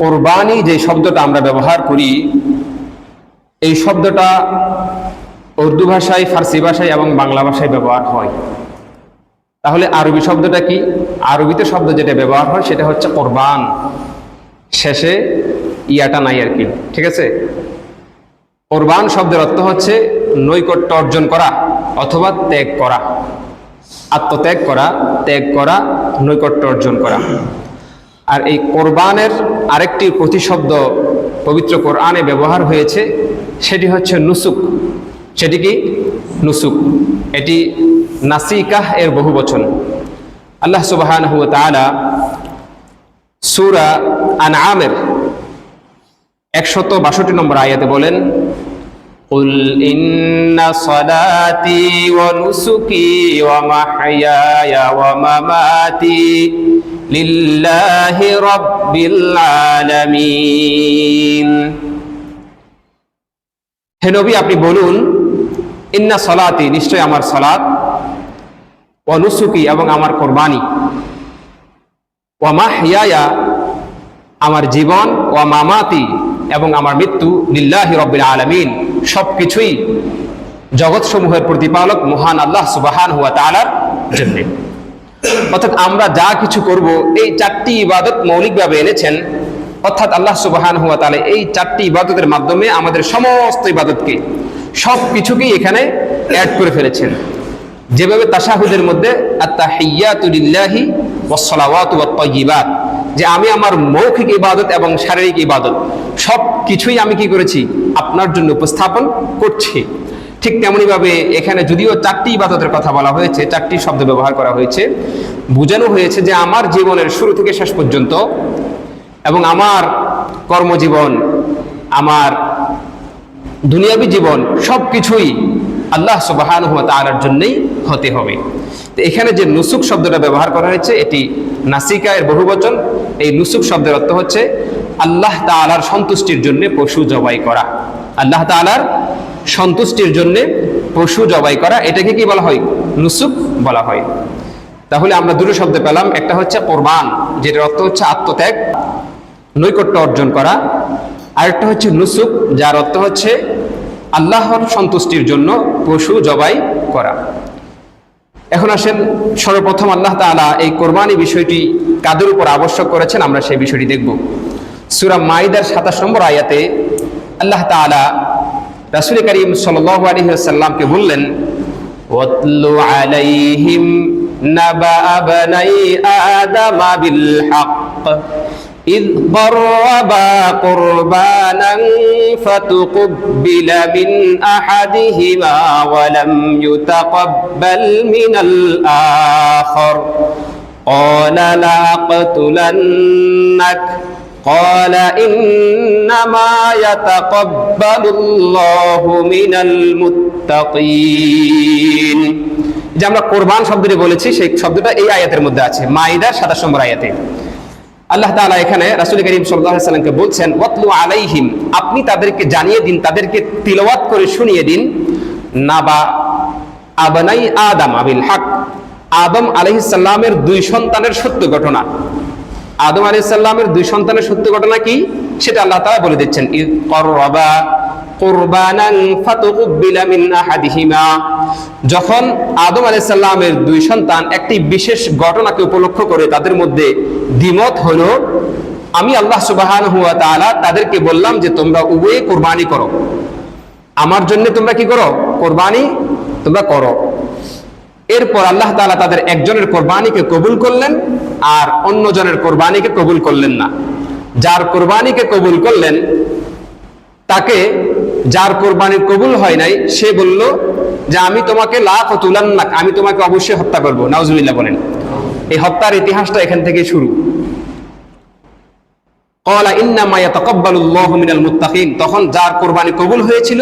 কোরবানি যে শব্দটা আমরা ব্যবহার করি, এই শব্দটা উর্দু ভাষায়, ফার্সি ভাষায় এবং বাংলা ভাষায় ব্যবহার হয়। তাহলে আরবি শব্দটা কি? আরবিতে শব্দ যেটা ব্যবহার হয় সেটা হচ্ছে কোরবান। শেষে ইয়াটা নাই আর কি, ঠিক আছে? কোরবান শব্দের অর্থ হচ্ছে নৈকট্য অর্জন করা অথবা ত্যাগ করা। আত্মত্যাগ করা, ত্যাগ করা, নৈকট্য অর্জন করা। আর এই কোরবানের আরেকটি প্রতিশব্দ পবিত্র কোরআনে ব্যবহার হয়েছে, সেটি হচ্ছে নুসুক। সেটি কি? নুসুক। এটি নাসিকাহ এর বহু বচন। আল্লাহ সুবাহান সুরা সুরা আনআমের একশত বাষট্টি নম্বর আয়াতে বলেন قل إن صلاتي ونسكي ومحياي ومماتي لله رب العالمين হে নবী আপনি বলুন ইন্না সলাতি নিশ্চয় আমার সলাত ও নুসুকি এবং আমার কোরবানি ও মাহিয়া আমার জীবন ও মামাতি এবং আমার মৃত্যু লিল্লাহি রব্বিল আলমিন সব কিছুই জগৎসমূহের প্রতিপালক মহান আল্লাহ সুবাহান হুয়া তালার জন্য। অর্থাৎ আমরা যা কিছু করব, এই চারটি ইবাদত মৌলিকভাবে এনেছেন, অর্থাৎ আল্লাহ সুবাহান হুয়া তালে এই চারটি ইবাদতের মাধ্যমে আমাদের সমস্ত ইবাদতকে সব কিছুকেই এখানে অ্যাড করে ফেলেছেন। যেভাবে তাশাহুদের মধ্যে আত্তাহিয়াতুলিল্লাহি ওয়াসসালাওয়াতু ওয়াত তাইয়্যিবাত যে আমি আমার মৌখিক ইবাদত এবং শারীরিক ইবাদত সব কিছুই আমি কি করেছি? আপনার জন্য উপস্থাপন করছি। ঠিক তেমনিভাবে এখানে যদিও চারটি ইবাদতের কথা বলা হয়েছে, চারটি শব্দ ব্যবহার করা হয়েছে। বোঝানো হয়েছে যে আমার জীবনের শুরু থেকে শেষ পর্যন্ত এবং আমার কর্মজীবন, আমার দুনিয়াবী জীবন সব কিছুই আল্লাহ সুবাহান তালার জন্যই হতে হবে। তো এখানে যে নুসুক শব্দটা ব্যবহার করা হয়েছে, এটি নাসিকা এর বহুবচন। এই নুসুক শব্দের অর্থ হচ্ছে আল্লাহ তালার সন্তুষ্টির জন্য পশু জবাই করা। আল্লাহ তালার সন্তুষ্টির জন্য পশু জবাই করা, এটাকে কি বলা হয়? নুসুক বলা হয়। তাহলে আমরা দুটো শব্দ পেলাম, একটা হচ্ছে কোরবান, যেটার অর্থ হচ্ছে আত্মত্যাগ, নৈকট্য অর্জন করা, আরেকটা হচ্ছে নুসুক যার অর্থ হচ্ছে আল্লাহর সন্তুষ্টির জন্য পশু জবাই করা। এখন আসেন, সর্বপ্রথম আল্লাহ তাআলা এই কোরবানি বিষয়টি কাদের উপর আবশ্যক করেছেন আমরা সেই বিষয়টি দেখব। সুরা মাইদার সাতাশ নম্বর আয়াতে আল্লাহ তাআলা রাসূল করিম সাল্লাল্লাহু আলাইহি ওয়াসাল্লামকে বললেন আলাইহিম নাবা বানাই আদম বিল হক। إذ قربا قربانا فتقبل من أحدهما ولم يتقبل من الآخر قال لأقتلنك قال إنما يتقبل الله من المتقين যে আমরা কোরবান শব্দটি বলেছি সেই শব্দটা এই আয়াতের মধ্যে আছে মাইদার সাতাশ নম্বর আয়াতে আল্লাহ তালা এখানে রাসুল করিম সাল্লাহামকে বলছেন, ওয়াতলু আলাইহিম আপনি তাদেরকে জানিয়ে দিন, তাদেরকে তিলওয়াত করে শুনিয়ে দিন, নাবা আবনাই আদাম আবিল হাক আদম আলাইহিসাল্লামের দুই সন্তানের সত্য ঘটনা। আদম আলাইহিস সালামের দুই সন্তানের সত্য ঘটনা কি? সেটা আল্লাহ তালা বলে দিচ্ছেন করবা কুরবানান ফাতুকুবিলা মিন যখন আদম আলাইহিস সালামের দুই সন্তান একটি বিশেষ ঘটনাকে উপলক্ষ করে তাদের মধ্যে দ্বিমত হলো, আমি আল্লাহ সুবহানাহু ওয়া তাআলা তাদেরকে বললাম যে, তোমরা উভয়ে কুরবানি করো। আমার জন্য তোমরা কি করো? কোরবানি তোমরা করো। এরপর আল্লাহ তালা তাদের একজনের কোরবানিকে কবুল করলেন আর অন্যজনের কোরবানিকে কবুল করলেন না। যার কোরবানিকে কবুল করলেন, তাকে যার কোরবানি কবুল হয় নাই, সে বলল যে আমি তোমাকে লাখ তুলান না আমি তোমাকে অবশ্যই হত্যা করব। নাউজুবিল্লাহ বলেন। এই হত্যার ইতিহাসটা এখান থেকে শুরু। তখন যার কোরবানি কবুল হয়েছিল,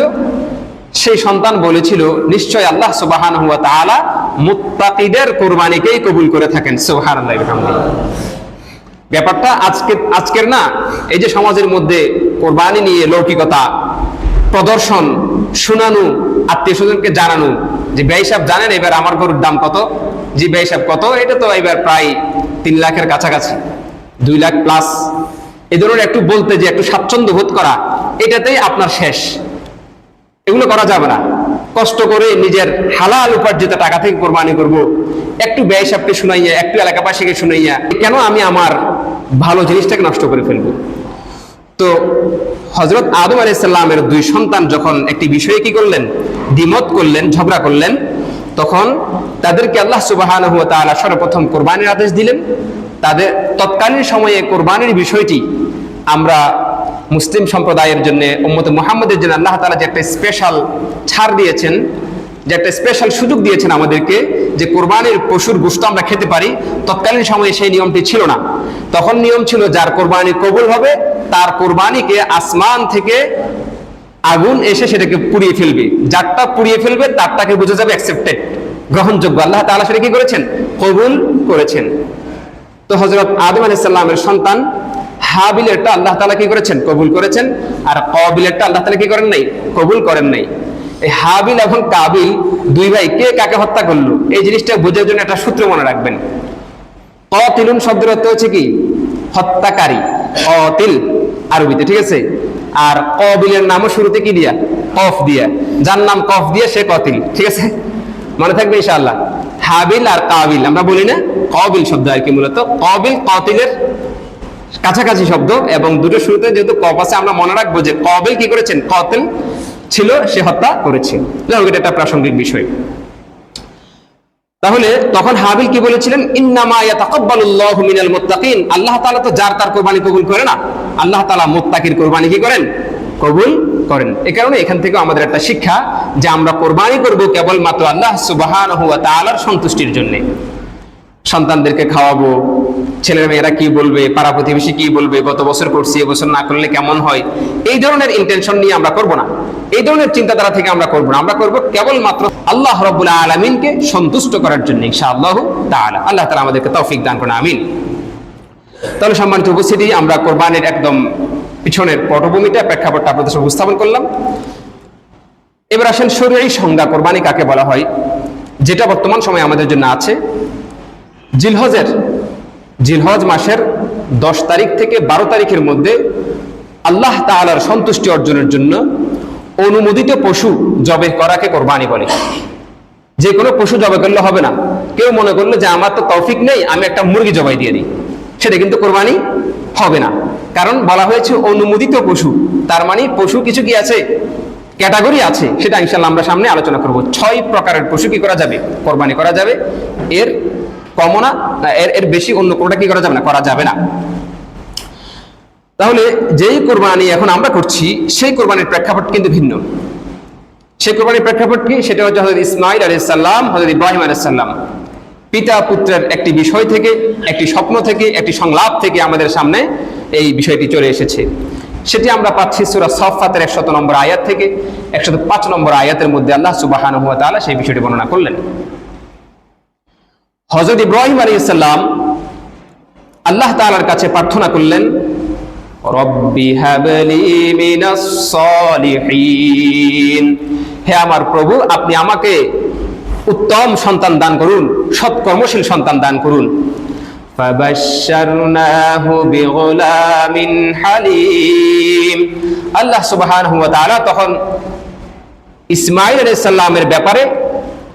সেই সন্তান বলেছিল, নিশ্চয় আল্লাহ সুবহানাহু ওয়া তাআলা মুত্তাকিদের কোরবানিকেই কবুল করে থাকেন। ব্যাপারটা আজকে আজকের না, এই যে সমাজের মধ্যে কোরবানি নিয়ে লৌকিকতা প্রদর্শন, শুনানো, আত্মীয় স্বজনকে জানানো। যে ব্যয় সাহেব জানেন এবার আমার গরুর দাম কত? জি ব্যয় সাহেব, কত? এটা তো এবার প্রায় তিন লাখের কাছাকাছি। দুই লাখ প্লাস এই ধরনের একটু বলতে যে একটু স্বাচ্ছন্দ্য বোধ করা, এটাতেই আপনার শেষ। এগুলো করা যাবে না। কষ্ট করে নিজের হালাল উপার্জিত টাকা থেকে কোরবানি করব। একটু ব্যয় সাপকে শুনাইয়া, একটু এলাকাবাসীকে শুনাইয়া, কেন আমি আমার ভালো জিনিসটাকে নষ্ট করে ফেলব? তো হজরত আদম আলাইসাল্লামের দুই সন্তান যখন একটি বিষয়ে কি করলেন? দ্বিমত করলেন, ঝগড়া করলেন, তখন তাদেরকে আল্লাহ সুবাহ সর্বপ্রথম কোরবানির আদেশ দিলেন। তাদের তৎকালীন সময়ে কোরবানির বিষয়টি আমরা মুসলিম সম্প্রদায়ের জন্য, উম্মত মোহাম্মদের জন্য আল্লাহ তালা যে একটা স্পেশাল ছাড় দিয়েছেন, যে একটা স্পেশাল সুযোগ দিয়েছেন আমাদেরকে, যে কোরবানির পশুর গোস্ত আমরা খেতে পারি, তৎকালীন সময়ে সেই নিয়মটি ছিল না। তখন নিয়ম ছিল যার কোরবানি কবুল হবে তার কোরবানিকে আসমান থেকে আগুন এসে সেটাকে পুড়িয়ে ফেলবে। যারটা পুড়িয়ে ফেলবে, তারটাকে বোঝা যাবে অ্যাকসেপ্টেড গ্রহণযোগ্য। আল্লাহ তাআলা সেটা কি করেছেন? কবুল করেছেন। তো হজরত আদম আলাইসাল্লামের সন্তান হাবিলেরটা আল্লাহ তাআলা কি করেছেন? কবুল করেছেন। আর কবিলেরটা আল্লাহ তাআলা কি করেন নাই? কবুল করেন নাই। এই হাবিল এবং কাবিল দুই ভাই কে কাকে হত্যা করল? এই জিনিসটা বোঝার জন্য একটা সূত্র মনে রাখবেন। অতিলুন শব্দের অর্থ হচ্ছে কি? হত্যাকারী। অতিল আরবিতে, ঠিক আছে? আর কবিলের নামও শুরুতে কি দিয়া? কফ দিয়া। যার নাম কফ দিয়া, সে কতিল, ঠিক আছে? মনে থাকবে ইনশাআল্লাহ। হাবিল আর কাবিল, আমরা বলি না, কবিল শব্দ আর কি মূলত। কবিল কতিলের কাছাকাছি শব্দ, এবং দুটো শুরুতে যেহেতু কফ আছে, আমরা মনে রাখব যে কবিল কি করেছেন? কতিল ছিল, সে হত্যা করেছে। এটা একটা প্রাসঙ্গিক বিষয়। তাহলে তখন হাবিল কি বলেছিলেন? মিনাল আল্লাহ তাআলা তো যার তার কোরবানি কবুল করে না। আল্লাহ তালা মুত্তাকির কোরবানি কি করেন? কবুল করেন। এ কারণে এখান থেকে আমাদের একটা শিক্ষা যে আমরা কোরবানি করব কেবলমাত্র আল্লাহ তাআলার সন্তুষ্টির জন্য। সন্তানদেরকে খাওয়াবো ছেলের মেয়েরা কি বলবে? পাড়া প্রতিবেশী কি বলবে? গত বছর করছি, এবছর না করলে কেমন হয়? এই ধরনের ইন্টেনশন নিয়ে আমরা করব না। এই ধরনের চিন্তাধারা থেকে আমরা করব না। আমরা করব কেবলমাত্র আল্লাহ রব্বুল আলমিনকে সন্তুষ্ট করার জন্য, ইনশাআল্লাহ তাআলা। আল্লাহ তাআলা আমাদেরকে তৌফিক দান করুন, আমিন। তাহলে সম্মানিত উপস্থিতি, আমরা কোরবানির একদম পিছনের পটভূমিটা, প্রেক্ষাপটটা আপনাদের সামনে উপস্থাপন করলাম। এবার আসেন শরীরী সংজ্ঞা, কোরবানি কাকে বলা হয়? যেটা বর্তমান সময়ে আমাদের জন্য আছে। জিলহজের জিলহজ মাসের দশ তারিখ থেকে বারো তারিখের মধ্যে আল্লাহ তাআলার সন্তুষ্টি অর্জনের জন্য অনুমোদিত পশু জবে করাকে কোরবানি বলে। যে কোনো পশু জবাই করলে হবে না। কেউ মনে করল যে আমার তো তৌফিক নেই, আমি একটা মুরগি জবাই দিয়ে দিই। সেটা কিন্তু কোরবানি হবে না। কারণ বলা হয়েছে অনুমোদিত পশু। তার মানে পশু কিছু কি আছে? ক্যাটাগরি আছে। সেটা ইনশাল্লাহ আমরা সামনে আলোচনা করব। ছয় প্রকারের পশু কি করা যাবে? কোরবানি করা যাবে। এর কমও না এর এর বেশি অন্য কোনোটা কি করা যাবে না? করা যাবে না। তাহলে যেই কোরবানি এখন আমরা করছি, সেই কোরবানির প্রেক্ষাপট কিন্তু ভিন্ন। সেই কোরবানির প্রেক্ষাপট কি? সেটা হচ্ছে হজরত ইসমাইল আলাইসাল্লাম হজরত ইব্রাহিম আলাইসাল্লাম পিতা পুত্রের একটি বিষয় থেকে, একটি স্বপ্ন থেকে, একটি সংলাপ থেকে আমাদের সামনে এই বিষয়টি চলে এসেছে। সেটি আমরা পাচ্ছি সুরা সফাতের একশত নম্বর আয়াত থেকে। একশত পাঁচ নম্বর আয়াতের মধ্যে আল্লাহ সুবাহান হুয়া তাআলা সেই বিষয়টি বর্ণনা করলেন। হজরত ইব্রাহিম আলী ইসাল্লাম আল্লাহ তালার কাছে প্রার্থনা করলেন হে আমার প্রভু, আপনি আমাকে উত্তম সন্তান দান করুন, সৎকর্মশীল সন্তান দান করুন। আল্লাহ সুবাহ তখন ইসমাইল আলাইসাল্লামের ব্যাপারে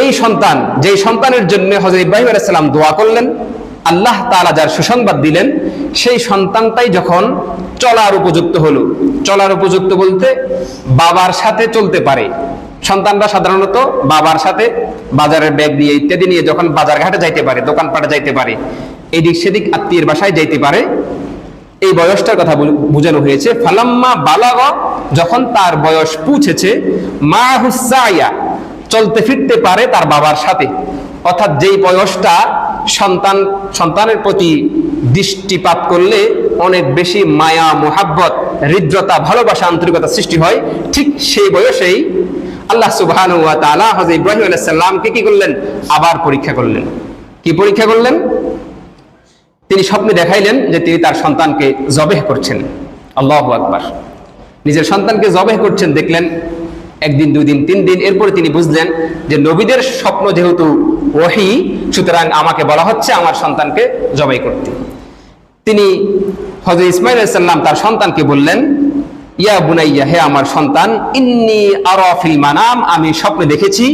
এই সন্তান, যেই সন্তানের জন্য হজরত ইব্রাহিম আলাইহিস সালাম দোয়া করলেন, আল্লাহ তাআলা যার সুসংবাদ দিলেন, সেই সন্তানটাই যখন চলার উপযুক্ত হলো। চলার উপযুক্ত বলতে বাবার সাথে চলতে পারে। সন্তানরা সাধারণত বাবার সাথে বাজারের ব্যাগ নিয়ে, ইত্যাদি নিয়ে যখন বাজার ঘাটে যাইতে পারে, দোকানপাটে যাইতে পারে, এদিক সেদিক আত্মীয়ের বাসায় যাইতে পারে। এই বয়সটার কথা বোঝানো হয়েছে, ফালাম্মা বালাগ, যখন তার বয়স পৌঁছেছে মা হুসাইয়া চলতে ফিরতে পারে তার বাবার সাথে। অর্থাৎ যেই বয়সটা সন্তান, সন্তানের প্রতি দৃষ্টিপাত করলে অনেক বেশি মায়া, মোহাব্বত, হৃদ্রতা, ভালোবাসা, আন্তরিকতা সৃষ্টি হয়, ঠিক সেই বয়সেই আল্লাহ সুবহান ওয়া তাআলা ইব্রাহিম আলাইহিস সালামকে কি করলেন? আবার পরীক্ষা করলেন। কি পরীক্ষা করলেন? তিনি স্বপ্নে দেখাইলেন যে তিনি তার সন্তানকে জবেহ করছেন। আল্লাহু আকবার। নিজের সন্তানকে জবেহ করছেন, দেখলেন একদিন দুই দিন তিন দিন, এরপরে তিনি বুঝলেন যে নবীদের স্বপ্ন যেহেতু ওহি, সুতরাং আমাকে বলা হচ্ছে আমার সন্তানকে জবাই করতে। তিনি হজরত ইসমাইল সাল্লাম তার সন্তানকে বললেন, ইয়া বুনাইয়া, হে আমার সন্তান, ইন্নি আরাফিল মানাম, আমি স্বপ্নে দেখেছি,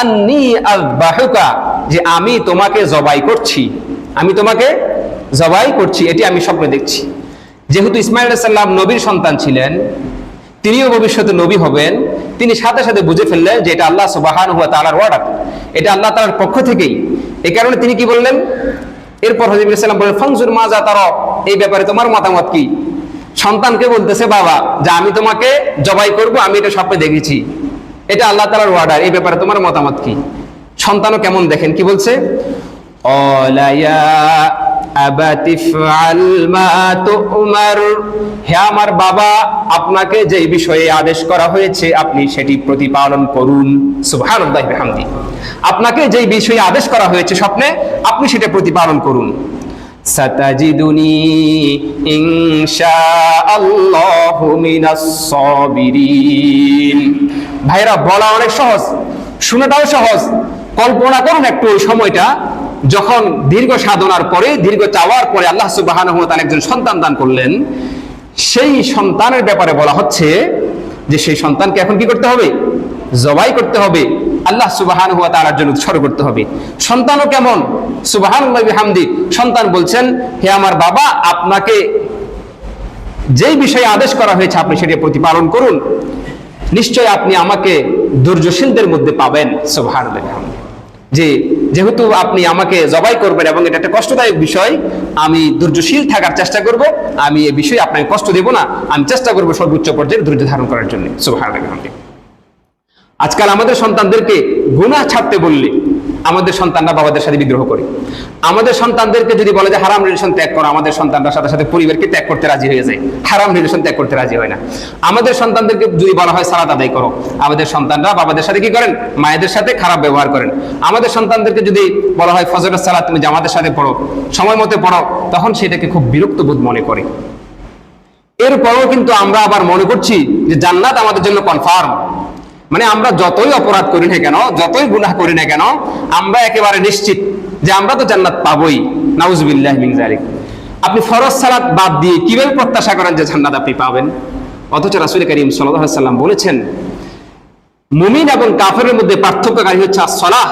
আন্নি আযবাহুকা, যে আমি তোমাকে জবাই করছি। আমি তোমাকে জবাই করছি, এটি আমি স্বপ্নে দেখছি। যেহেতু ইসমাইল সাল্লাম নবীর সন্তান ছিলেন তিনিও ভবিষ্যতে নবী হবেন। তিনি সাথে সাথে বুঝে ফেললেন যে এটা আল্লাহ সুবাহান হুয়া তালার ওয়ার্ড এটা আল্লাহ তালার পক্ষ থেকেই। এ কারণে তিনি কি বললেন? এরপর হজিব ইসলাম বললেন ফংসুর মাজা তার, এই ব্যাপারে তোমার মতামত কি? সন্তানকে বলতেছে, বাবা, যে আমি তোমাকে জবাই করব, আমি এটা স্বপ্নে দেখেছি। এটা আল্লাহ তালার ওয়ার্ডার এই ব্যাপারে তোমার মতামত কি? সন্তানও কেমন দেখেন, কি বলছে? অলায়া হে আমার বাবা, আপনাকে যে বিষয়ে আদেশ করা হয়েছে, আপনি সেটি প্রতিপালন করুন। সুবাহানি আপনাকে যে বিষয়ে আদেশ করা হয়েছে স্বপ্নে, আপনি সেটা প্রতিপালন করুন। সাতাজিদুনি ভাইরা, বলা অনেক সহজ, শুনেটাও সহজ। কল্পনা করুন একটু সময়টা যখন দীর্ঘ সাধনার পরে, দীর্ঘ চাওয়ার পরে আল্লাহ সুবাহানহু তাআলা একজন সন্তান দান করলেন, সেই সন্তানের ব্যাপারে বলা হচ্ছে যে সেই সন্তানকে এখন কি করতে হবে? জবাই করতে হবে। আল্লাহ সুবাহান হুয়া তালার জন্য উৎসর্গ করতে হবে। সন্তানও কেমন? সুবাহান হামদি সন্তান বলছেন, হে আমার বাবা, আপনাকে যেই বিষয়ে আদেশ করা হয়েছে, আপনি সেটি প্রতিপালন করুন। নিশ্চয় আপনি আমাকে দুর্যশীলদের মধ্যে পাবেন। সুবাহান হামদি যে যেহেতু আপনি আমাকে জবাই করবেন এবং এটা একটা কষ্টদায়ক বিষয়, আমি ধৈর্যশীল থাকার চেষ্টা করব। আমি এই বিষয়ে আপনাকে কষ্ট দেব না। আমি চেষ্টা করব সর্বোচ্চ পর্যায়ে ধৈর্য ধারণ করার জন্য। আজকাল আমাদের সন্তানদেরকে গুণা ছাড়তে বললে আমাদের সন্তানরা বাবাদের সাথে বিদ্রোহ করে। আমাদের সন্তানদেরকে যদি বলে যে হারাম রিলেশন ত্যাগ করো, আমাদের সন্তানরা সাথে সাথে পরিবারকে ত্যাগ করতে রাজি হয়ে যায়। হারাম রিলেশন ত্যাগ করতে রাজি হয় না। আমাদের সন্তানদেরকে যদি বলা হয় সালাত আদায় করো, আমাদের সন্তানরা বাবাদের সাথে কি করেন? মায়েদের সাথে খারাপ ব্যবহার করেন। আমাদের সন্তানদেরকে যদি বলা হয় ফজরের সালাত তুমি জামাতের সাথে পড়ো, সময় মতো পড়ো, তখন সেটাকে খুব বিরক্ত বোধ মনে করে। এরপরও কিন্তু আমরা আবার মনে করছি যে জান্নাত আমাদের জন্য কনফার্ম মানে আমরা যতই অপরাধ করি না কেন, যতই গুনাহ করি না কেন, আমরা একেবারে নিশ্চিত যে আমরা তো জান্নাত পাবই। নাউজবিল্লাহ মিন আপনি ফরজ সালাত বাদ দিয়ে কীভাবে প্রত্যাশা করেন যে জান্নাত আপনি পাবেন? অথচ রাসুল করিম সাল্লাম বলেছেন, মুমিন এবং কাফের মধ্যে পার্থক্যকারী হচ্ছে সলাহ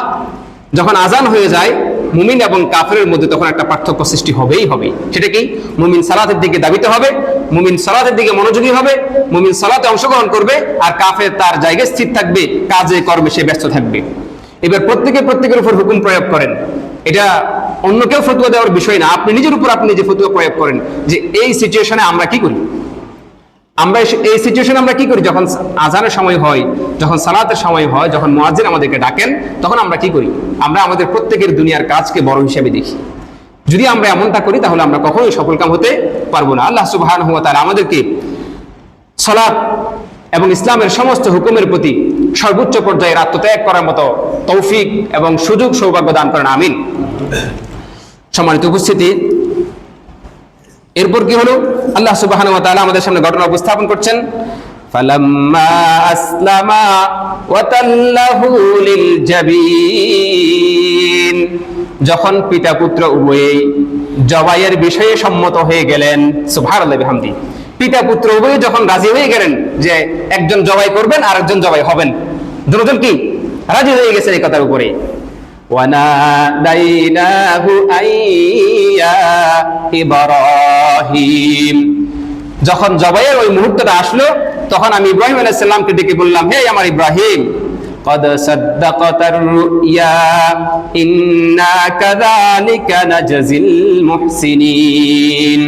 যখন আজান হয়ে যায় মুমিন এবং কাফেরের মধ্যে তখন একটা পার্থক্য সৃষ্টি হবেই হবে। সেটা কি? মুমিন সালাতের দিকে দাবিতে হবে, মুমিন সালাতের দিকে মনোযোগী হবে, মুমিন সালাতে অংশগ্রহণ করবে আর কাফের তার জায়গায় স্থির থাকবে, কাজে, কর্মে সে ব্যস্ত থাকবে। এবার প্রত্যেকে প্রত্যেকের উপর হুকুম প্রয়োগ করেন। এটা অন্য কেউ ফতুয়া দেওয়ার বিষয় না। আপনি নিজের উপর আপনি যে ফতুয়া প্রয়োগ করেন যে এই সিচুয়েশনে আমরা কি করি? আমরা এই সিচুয়েশন আমরা কি করি? যখন আজানের সময় হয়, যখন সালাতের সময় হয়, যখন মুয়াজ্জিন আমাদেরকে ডাকেন, তখন আমরা কি করি? আমরা আমাদের প্রত্যেকের দুনিয়ার কাজকে বড় হিসেবে দেখি। যদি আমরা এমনটা করি, তাহলে আমরা কখনোই সফলকাম হতে পারব না। আল্লাহ ওয়া তাআলা আমাদেরকে সালাত এবং ইসলামের সমস্ত হুকুমের প্রতি সর্বোচ্চ পর্যায়ে আত্মত্যাগ করার মতো তৌফিক এবং সুযোগ সৌভাগ্য দান করেন। আমিন। সম্মানিত উপস্থিতি এরপর কি হলো? আল্লাহ তাআলা আমাদের সামনে ঘটনা উপস্থাপন করছেন। যখন পিতা পুত্র উভয়েই জবাইয়ের বিষয়ে সম্মত হয়ে গেলেন, সুবহানাল্লাহি বিহামদি। পিতা পুত্র উভয়ে যখন রাজি হয়ে গেলেন যে একজন জবাই করবেন আর একজন জবাই হবেন। দুজন কি? রাজি হয়ে গেছেন এই কথার উপরে। وناديناه أن يا إبراهيم যখন জবাইয়ের ওই মুহূর্তটা আসলো তখন আমি ইব্রাহিম আলাইসাল্লামকে ডেকে বললাম হে আমার ইব্রাহিম قد صدقت الرؤيا إنا كذلك نجزي المحسنين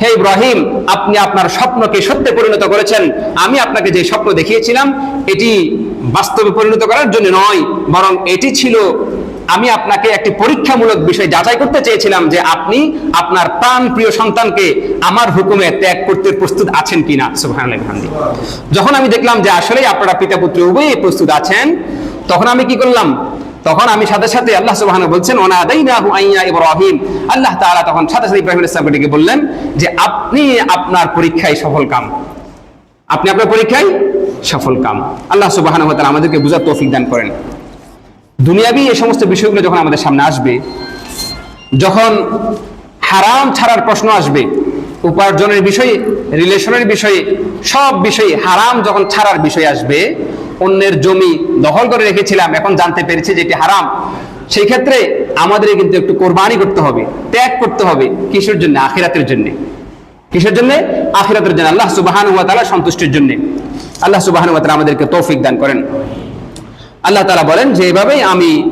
হে ইব্রাহিম আপনি আপনার স্বপ্নকে সত্যে পরিণত করেছেন আমি আপনাকে যে স্বপ্ন দেখিয়েছিলাম এটি বাস্তবে পরিণত করার জন্য নয় বরং এটি ছিল আমি আপনাকে একটি পরীক্ষামূলক বিষয় যাচাই করতে চেয়েছিলাম যে আপনি আপনার প্রাণ প্রিয় সন্তানকে আমার হুকুমে ত্যাগ করতে প্রস্তুত আছেন কিনা। বিহামদি। যখন আমি দেখলাম যে আসলেই আপনারা পিতা পুত্র উভয়ই প্রস্তুত আছেন, তখন আমি কি করলাম? তখন আমি সাথে সাথে আল্লাহ সুবহানাহু বলছেন ওনাদাইনাহু আইয়া ইব্রাহিম। আল্লাহ তাআলা তখন সাথে সাথে ইব্রাহিম আলাইহিস সালামকে ডেকে বললেন যে, আপনি আপনার পরীক্ষায় সফল কাম। আপনি আপনার পরীক্ষায় সফল কাম। আল্লাহ ওয়া আমাদেরকে বুঝার তৌফিক দান করেন। দুনিয়াবি এই সমস্ত বিষয়গুলো যখন আমাদের সামনে আসবে, যখন হারাম ছাড়ার প্রশ্ন আসবে, উপার্জনের বিষয়ে রিলেশনের বিষয়ে, সব বিষয়ে হারাম যখন ছাড়ার বিষয় আসবে, অন্যের জমি দখল করে রেখেছিলাম, এখন জানতে পেরেছি যে এটি হারাম। সেই ক্ষেত্রে আমাদের কিন্তু একটু কোরবানি করতে হবে, ত্যাগ করতে হবে কিসের জন্য? আখিরাতের জন্য। কিসের জন্য? আখিরাতের জন্য। আল্লাহ সুবাহান ওয়া তাআলা সন্তুষ্টির জন্য। আল্লাহ সুবাহান ওয়া তাআলা আমাদেরকে তৌফিক দান করেন। আল্লাহ তাআলা বলেন যে এভাবেই আমি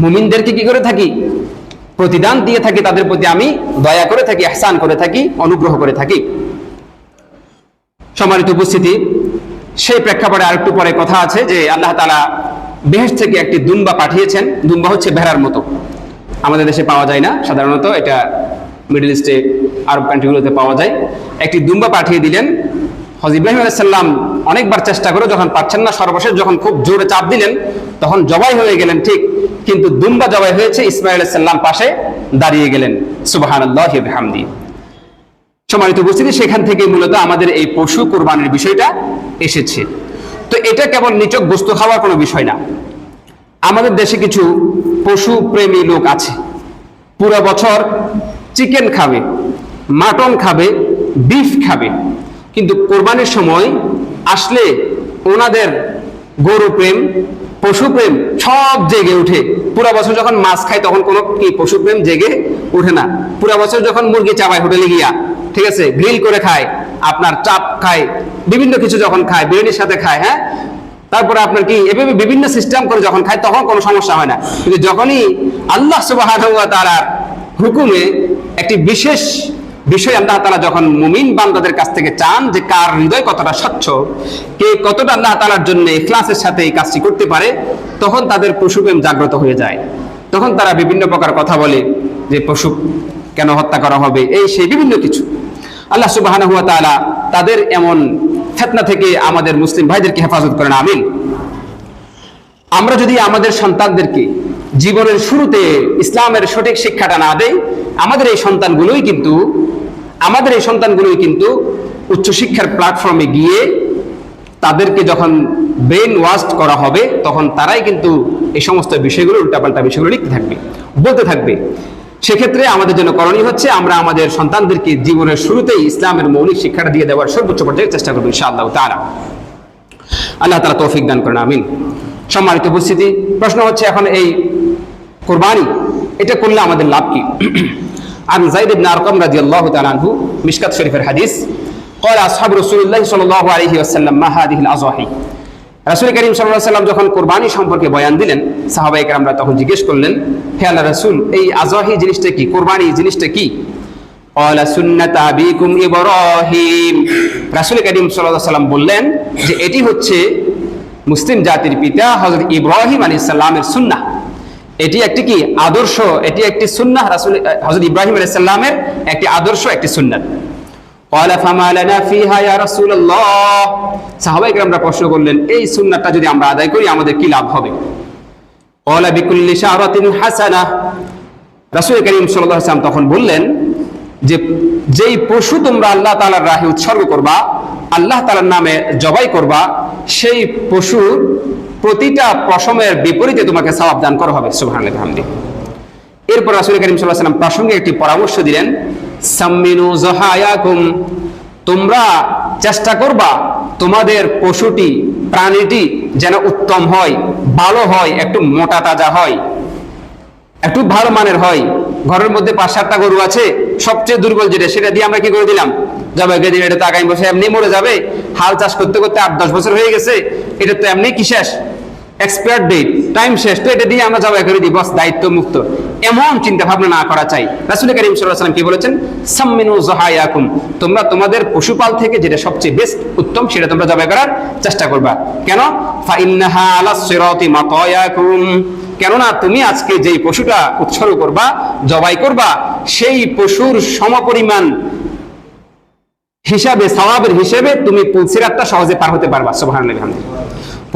মুমিনদেরকে কি করে থাকি? প্রতিদান দিয়ে থাকি, তাদের প্রতি আমি দয়া করে থাকি আহসান করে থাকি, অনুগ্রহ করে থাকি। সম্মানিত উপস্থিতি, সেই প্রেক্ষাপটে আরেকটু পরে কথা আছে যে আল্লাহ তাআলা বেহেশ থেকে একটি দুম্বা পাঠিয়েছেন। দুম্বা হচ্ছে ভেড়ার মতো। আমাদের দেশে পাওয়া যায় না, সাধারণত এটা মিডল ইস্টে, আরব কান্ট্রিগুলোতে পাওয়া যায়। একটি দুম্বা পাঠিয়ে দিলেন। হজ ইব্রাহিম আলাইসাল্লাম অনেকবার চেষ্টা করে যখন পাচ্ছেন না সর্বশেষ, যখন খুব জোরে চাপ দিলেন, তখন জবাই হয়ে গেলেন, ঠিক। কিন্তু দুম্বা জবাই হয়েছে, ইসমাইল সাল্লাম পাশে দাঁড়িয়ে গেলেন। সুবাহান আল্লাহ সম্মানিত উপস্থিতি, সেখান থেকে মূলত আমাদের এই পশু কোরবানির বিষয়টা এসেছে। তো এটা কেবল নিচক বস্তু খাওয়ার কোনো বিষয় না। আমাদের দেশে কিছু পশু প্রেমী লোক আছে। পুরো বছর চিকেন খাবে, মাটন খাবে, বিফ খাবে। কিন্তু কোরবানির সময় আসলে ওনাদের গরু প্রেম, পশু প্রেম সব জেগে উঠে পুরা বছর যখন মাছ খায় তখন কোনো কি পশু প্রেম জেগে উঠে না। পুরা বছর যখন মুরগি চাপায় হোটেলে গিয়া, ঠিক আছে, গ্রিল করে খায়, আপনার চাপ খায়, বিভিন্ন কিছু যখন খায়, বিরিয়ানির সাথে খায় হ্যাঁ? তারপরে আপনার কি, এভাবে বিভিন্ন সিস্টেম করে যখন খায় তখন কোনো সমস্যা হয় না। কিন্তু যখনই আল্লাহ সুবাহ তারার হুকুমে একটি বিশেষ বিষয় আল্লাহ তালা যখন মুমিন বান্দাদের কাছ থেকে চান যে কার হৃদয় কতটা স্বচ্ছ, কে কতটা আল্লাহ তালার জন্য ইখলাসের সাথে এই কাজটি করতে পারে, তখন তাদের পশুপ্রেম জাগ্রত হয়ে যায়। তখন তারা বিভিন্ন প্রকার কথা বলে যে পশু কেন হত্যা করা হবে, এই সেই বিভিন্ন কিছু। আল্লাহ সুবাহান হুয়া তালা তাদের এমন ফেতনা থেকে আমাদের মুসলিম ভাইদেরকে হেফাজত করেন, আমিন। আমরা যদি আমাদের সন্তানদেরকে জীবনের শুরুতে ইসলামের সঠিক শিক্ষাটা না দেয় আমাদের এই সন্তানগুলোই কিন্তু আমাদের এই সন্তানগুলোই কিন্তু উচ্চশিক্ষার প্ল্যাটফর্মে গিয়ে তাদেরকে যখন ব্রেন ওয়াশ করা হবে, তখন তারাই কিন্তু এই সমস্ত বিষয়গুলো, উল্টাপাল্টা বিষয়গুলো লিখতে থাকবে, বলতে থাকবে। সেক্ষেত্রে আমাদের জন্য করণীয় হচ্ছে, আমরা আমাদের সন্তানদেরকে জীবনের শুরুতেই ইসলামের মৌলিক শিক্ষাটা দিয়ে দেওয়ার সর্বোচ্চ পর্যায়ে চেষ্টা করব, ইনশাআল্লাহ তারা আল্লাহ তারা তৌফিক দান করেন, আমিন। সম্মানিত উপস্থিতি, প্রশ্ন হচ্ছে এখন এই কোরবানি, এটা করলে আমাদের লাভ কি? عن زيد بن أرقم رضي الله تعالى عنه مشكات شريف الحديث قال أصحاب رسول الله صلى الله عليه وسلم ما هذه الأضاحي রাসুল করিম সাল্লাহ সাল্লাম যখন কোরবানি সম্পর্কে বয়ান দিলেন সাহাবাইকে আমরা তখন জিজ্ঞেস করলেন হে আল্লাহ রাসুল এই আজহি জিনিসটা কি কোরবানি জিনিসটা কি قال সুন্নাত আবিকুম ইব্রাহিম রাসূল করিম সাল্লাল্লাহু আলাইহি সাল্লাম বললেন যে এটি হচ্ছে মুসলিম জাতির পিতা হযরত ইব্রাহিম আলাইহিস সালামের সুন্নাহ এটি একটি কি আদর্শ? এটি একটি সুন্নাহ? রাসুল হজরত ইব্রাহিম আলাইসাল্লামের একটি আদর্শ, একটি সুন্নাত সাহাবাইকে আমরা প্রশ্ন করলেন, এই সুন্নাতটা যদি আমরা আদায় করি, আমাদের কি লাভ হবে? কলা বিকুল্লি শাহরাতিন হাসানাহ রাসুল করিম সাল্লাহ সাল্লাম তখন বললেন যে, যেই পশু তোমরা আল্লাহ তালার রাহে উৎসর্গ করবা, আল্লাহ তালার নামে জবাই করবা, সেই পশুর প্রতিটা পশমের বিপরীতে তোমাকে সওয়াব দান করা হবে হামদি এরপর রাসূল করিম আলাইহি সাল্লাম প্রাসঙ্গিক একটি পরামর্শ দিলেন, সাম্মিনু জহায়াকুম তোমরা চেষ্টা করবা তোমাদের পশুটি, প্রাণীটি যেন উত্তম হয়, ভালো হয়, একটু মোটা তাজা হয়, একটু ভালো মানের হয়। ঘরের মধ্যে পাঁচ সাতটা গরু আছে, সবচেয়ে দুর্বল যেটা, সেটা দিয়ে আমরা কি করে দিলাম? যাবে গেদিন এটা তো আগামী বছর এমনি মরে যাবে, হাল চাষ করতে করতে আট, দশ বছর হয়ে গেছে, এটা তো এমনি কি শেষ? এক্সপায়ার ডেট টাইম শেষ। তো এটা দিয়ে আমরা জবাই করে দিই বস দায়িত্ব মুক্ত এমন চিন্তা ভাবনা না করা চাই। রাসুল করিম সাল্লাম কি বলেছেন? সাম্মিনু জহায়াকুম তোমরা তোমাদের পশুপাল থেকে যেটা সবচেয়ে বেস্ট উত্তম, সেটা তোমরা জবাই করার চেষ্টা করবা। কেন? ফাইন্নাহা আলা সিরাতি মাতায়াকুম। কেননা তুমি আজকে যেই পশুটা উৎসর্গ করবা, জবাই করবা, সেই পশুর সমপরিমাণ হিসাবে, সওয়াবের হিসেবে তুমি পুলসিরাতটা সহজে পার হতে পারবা। সুবহানাল্লাহি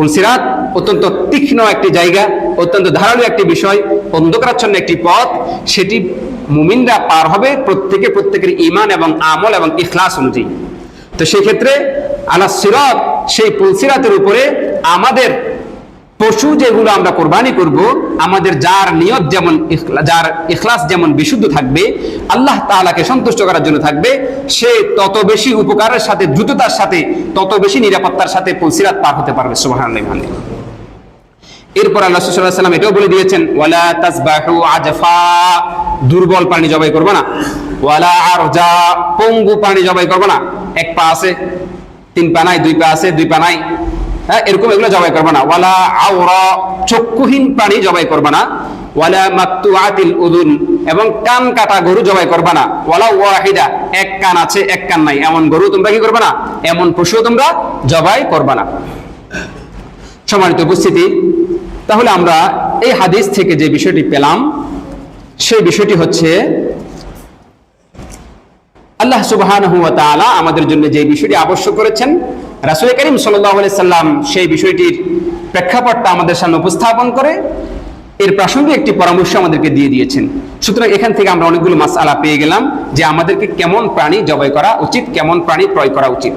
পুলসিরাত অত্যন্ত তীক্ষ্ণ একটি জায়গা, অত্যন্ত ধারালো একটি বিষয়, অন্ধকারাচ্ছন্ন একটি পথ, সেটি মুমিনরা পার হবে প্রত্যেকে প্রত্যেকের ইমান এবং আমল এবং ইখলাস অনুযায়ী। তো সেই ক্ষেত্রে আলা সিরাত, সেই পুলসিরাতের উপরে আমাদের পশু যেগুলো আমরা কোরবানি করব, আমাদের যার নিয়ত যেমন যার ইখলাস যেমন বিশুদ্ধ থাকবে, আল্লাহ তাআলাকে সন্তুষ্ট করার জন্য থাকবে, সে তত বেশি উপকারের সাথে, দ্রুততার সাথে, তত বেশি নিরাপত্তার সাথে পুলসিরাত পার হতে পারবে ওয়া এরপর আল্লাহ সাল্লাম এটাও বলে দিয়েছেন, ওয়ালা তাসবাহু আজফা। দুর্বল প্রাণী জবাই করবে না। ওয়ালা আরজা। পঙ্গু প্রাণী জবাই করবে না। এক পা আছে, তিন পা নাই, দুই পা আছে, দুই পা নাই। হ্যাঁ এরকম এগুলো জবাই করবে না। ওয়ালা আওরা, চক্ষুহীন প্রাণী জবাই করবে না। ওয়ালা মাকতুআতিল উদুন, এবং কান কাটা গরু জবাই করবে না। ওয়ালা ওয়াহিদা, এক কান আছে, এক কান নাই। এমন গরু তোমরা কি করবে না? এমন পশু তোমরা জবাই করবে না। সম্মানিত উপস্থিতি, তাহলে আমরা এই হাদিস থেকে যে বিষয়টি পেলাম, সেই বিষয়টি হচ্ছে আল্লাহ সুবহানাহু ওয়া আমাদের জন্য যে বিষয়টি আবশ্যক করেছেন, রাসূল করিম সাল্লাম সেই বিষয়টির প্রেক্ষাপটটা আমাদের সামনে উপস্থাপন করে, এর প্রাসঙ্গিক একটি পরামর্শ আমাদেরকে দিয়ে দিয়েছেন। সুতরাং এখান থেকে আমরা অনেকগুলো মাসআলা পেয়ে গেলাম যে আমাদেরকে কেমন প্রাণী জবাই করা উচিত, কেমন প্রাণী ক্রয় করা উচিত।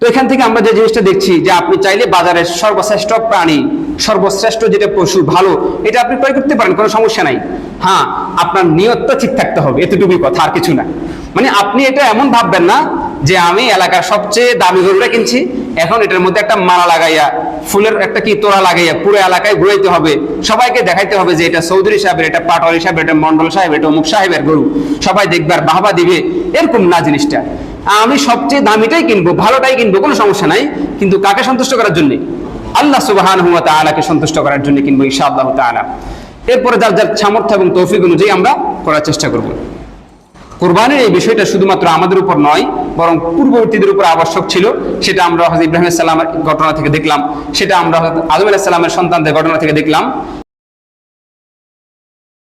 তো এখান থেকে আমরা যে জিনিসটা দেখছি যে আপনি চাইলে বাজারের সর্বশ্রেষ্ঠ প্রাণী, সর্বশ্রেষ্ঠ যেটা পশু ভালো, এটা আপনি ক্রয় করতে পারেন, কোনো সমস্যা নাই। হ্যাঁ আপনার নিয়তটা ঠিক থাকতে হবে, এতটুকুই কথা, আর কিছু না। মানে আপনি এটা এমন ভাববেন না যে আমি এলাকার সবচেয়ে দামি গরুটা কিনছি। এখন এটার মধ্যে একটা মালা লাগাইয়া, ফুলের একটা কি তোড়া লাগাইয়া পুরো এলাকায় ঘুরাইতে হবে। সবাইকে দেখাইতে হবে যে এটা চৌধুরী সাহেবের, এটা পাটোয়ারি সাহেবের, এটা মন্ডল সাহেব, এটা অমুক সাহেবের গরু। সবাই দেখবে বাহবা দিবে, এরকম না জিনিসটা। আমি সবচেয়ে দামিটাই কিনবো, ভালোটাই কিনবো, কোনো সমস্যা নাই। কিন্তু কাকে সন্তুষ্ট করার জন্য? আল্লাহ সুবাহান হুয়া তাআলাকে সন্তুষ্ট করার জন্য কিনবো ইনশাআল্লাহ তাআলা। এরপরে যার যার সামর্থ্য এবং তৌফিক অনুযায়ী আমরা করার চেষ্টা করব। কোরবানির এই বিষয়টা শুধুমাত্র আমাদের উপর নয়, বরং পূর্ববর্তীদের উপর আবশ্যক ছিল। সেটা আমরা হজরত ইব্রাহিম সালামের ঘটনা থেকে দেখলাম। সেটা আমরা আদম সালামের সন্তানদের ঘটনা থেকে দেখলাম।